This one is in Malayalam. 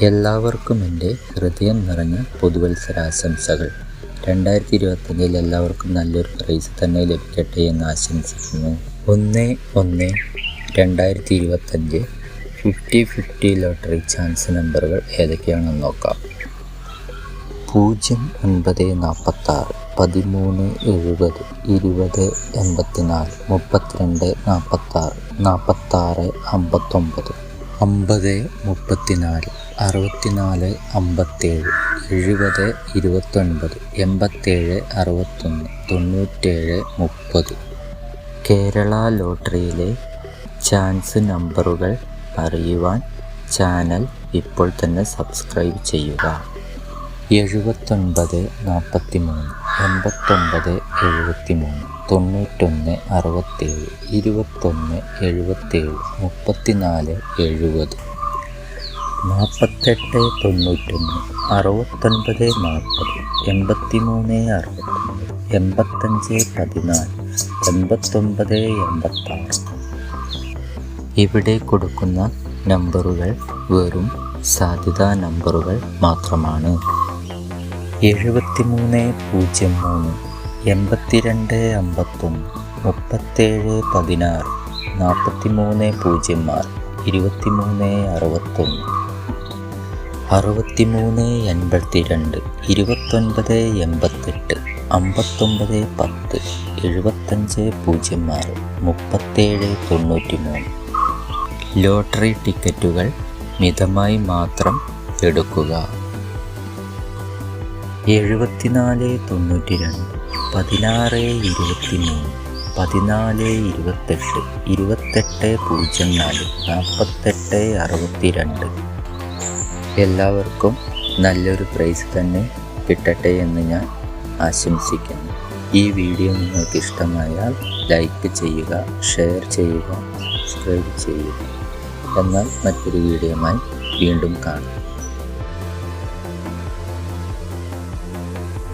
എല്ലാവർക്കും എന്റെ ഹൃദയം നിറഞ്ഞ പുതുവത്സരാശംസകൾ. രണ്ടായിരത്തി ഇരുപത്തഞ്ചിൽ എല്ലാവർക്കും നല്ലൊരു പ്രൈസ് തന്നെ ലഭിക്കട്ടെ എന്ന് ആശംസിക്കുന്നു. ഒന്ന് ഒന്ന് രണ്ടായിരത്തി ഇരുപത്തഞ്ച് ഫിഫ്റ്റി ഫിഫ്റ്റി ലോട്ടറി ചാൻസ് നമ്പറുകൾ ഏതൊക്കെയാണെന്ന് നോക്കാം. പൂജ്യം ഒൻപത് നാൽപ്പത്താറ് പതിമൂന്ന് എഴുപത് ഇരുപത് എൺപത്തിനാല് മുപ്പത്തിരണ്ട് നാൽപ്പത്താറ് നാൽപ്പത്താറ് അമ്പത്തൊമ്പത് അമ്പത് മുപ്പത്തിനാല് അറുപത്തിനാല് അമ്പത്തേഴ് എഴുപത് ഇരുപത്തൊൻപത് എൺപത്തേഴ് അറുപത്തൊന്ന് തൊണ്ണൂറ്റേഴ് മുപ്പത് കേരള ലോട്ടറിയിലെ ചാൻസ് നമ്പറുകൾ അറിയുവാൻ ചാനൽ ഇപ്പോൾ തന്നെ സബ്സ്ക്രൈബ് ചെയ്യുക എഴുപത്തൊൻപത് നാൽപ്പത്തി മൂന്ന് എൺപത്തൊൻപത് എഴുപത്തി മൂന്ന് തൊണ്ണൂറ്റൊന്ന് അറുപത്തേഴ് ഇരുപത്തൊന്ന് എഴുപത്തേഴ് മുപ്പത്തിനാല് എഴുപത് നാൽപ്പത്തെട്ട് തൊണ്ണൂറ്റൊന്ന് അറുപത്തൊൻപത് നാൽപ്പത് എൺപത്തി മൂന്ന് അറുപത്തൊമ്പത് എൺപത്തഞ്ച് പതിനാല് എൺപത്തൊൻപത് എൺപത്താറ് ഇവിടെ കൊടുക്കുന്ന നമ്പറുകൾ വെറും സാധ്യതാ നമ്പറുകൾ മാത്രമാണ് എഴുപത്തിമൂന്ന് പൂജ്യം മൂന്ന് എൺപത്തിരണ്ട് അമ്പത്തൊന്ന് മുപ്പത്തേഴ് പതിനാറ് നാൽപ്പത്തി മൂന്ന് പൂജ്യം ആറ് ഇരുപത്തിമൂന്ന് അറുപത്തൊന്ന് അറുപത്തിമൂന്ന് എൺപത്തിരണ്ട് ഇരുപത്തൊൻപത് എൺപത്തെട്ട് അമ്പത്തൊമ്പത് പത്ത് എഴുപത്തഞ്ച് പൂജ്യം ആറ് മുപ്പത്തേഴ് തൊണ്ണൂറ്റി മൂന്ന് ലോട്ടറി ടിക്കറ്റുകൾ മിതമായി മാത്രം എടുക്കുക എഴുപത്തിനാല് തൊണ്ണൂറ്റി രണ്ട് പതിനാറ് ഇരുപത്തി മൂന്ന് പതിനാല് ഇരുപത്തെട്ട് ഇരുപത്തെട്ട് പൂജ്യം നാല് നാൽപ്പത്തെട്ട് അറുപത്തി രണ്ട് എല്ലാവർക്കും നല്ലൊരു പ്രൈസ് തന്നെ കിട്ടട്ടെ എന്ന് ഞാൻ ആശംസിക്കുന്നു. ഈ വീഡിയോ നിങ്ങൾക്ക് ഇഷ്ടമായാൽ ലൈക്ക് ചെയ്യുക ഷെയർ ചെയ്യുക സബ്സ്ക്രൈബ് ചെയ്യുക. എന്നാൽ മറ്റൊരു വീഡിയോയുമായി വീണ്ടും കാണാം.